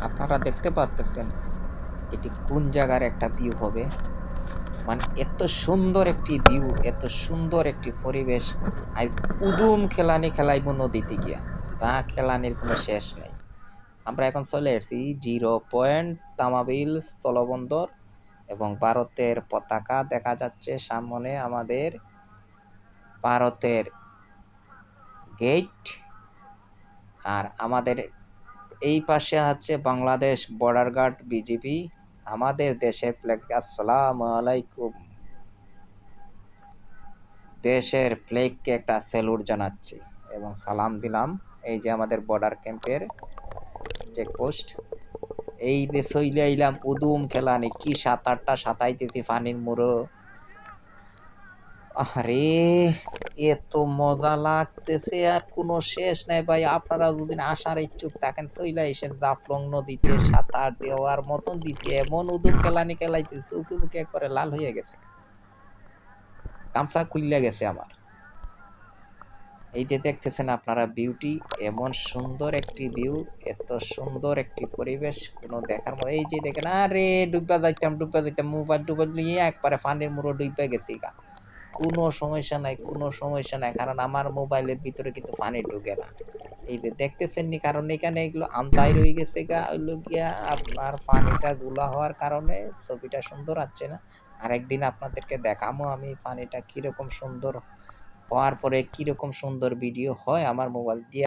আপনারা দেখতে পারতেছেন এটি কোন জায়গার একটা ভিউ হবে। মানে এত সুন্দর একটি ভিউ এত সুন্দর একটি পরিবেশ। আজ উদুম খেলানি খেলাইব নদীতে গিয়া। যা খেলানির কোনো শেষ নেই। আমরা এখন চলে এসেছি জিরো পয়েন্ট তামাবিল স্থলবন্দর এবং ভারতের পতাকা দেখা যাচ্ছে সামনে আমাদের ভারতের গেট আর আমাদের এই পাশে আছে বাংলাদেশ বর্ডার গার্ড বিজিবি আমাদের দেশের ফ্ল্যাগ আসসালাম আলাইকুম। দেশের ফ্ল্যাগকে একটা স্যালুট জানাচ্ছি এবং সালাম দিলাম। এই যে আমাদের বর্ডার ক্যাম্পের চেকপোস্ট এই যে সইলে আইলাম, উদুম খেলানি কি সাত আটটা সাতাইতেছি পানির মুড়ো। আরে এত মজা লাগতেছে আর কোনো শেষ নাই ভাই। আপনারা যদি আসার ইচ্ছুক থাকেন, চইলা এসেন জাফলং নদীতে, সাঁতার দেওয়ার মতন দিচ্ছে এমন উদুম খেলানি খেলাইছে চৌকি মুখে একবারে লাল হয়ে গেছে। গামছা খুললে গেছে আমার। এই যে দেখতেছেন আপনারা বিউটি এমন সুন্দর একটি ভিউ এত সুন্দর একটি পরিবেশ, কোনো দেখার মতো। এই যে দেখেন, আরে, ডুববা যাইতাম ডুববা যাইতাম মোবাইল টুবাইল নিয়ে একবারে ফানির মুড়ো ডুববে গেছি গা। কোনো সমস্যা নাই, কোনো সমস্যা নাই, কারণ আমার মোবাইলের ভিতরে কিন্তু পানি ঢুকে না। এই যে দেখতেছেন নি, কারণ এখানে এগুলো আন্দাই রয়ে গেছে গা, হইল গিয়া আপনার পানিটা গুলা হওয়ার কারণে ছবিটা সুন্দর আসছে না। আরেকদিন আপনাদেরকে দেখামো আমি পানিটা কীরকম সুন্দর, হওয়ার পরে কীরকম সুন্দর ভিডিও হয় আমার মোবাইল দিয়ে।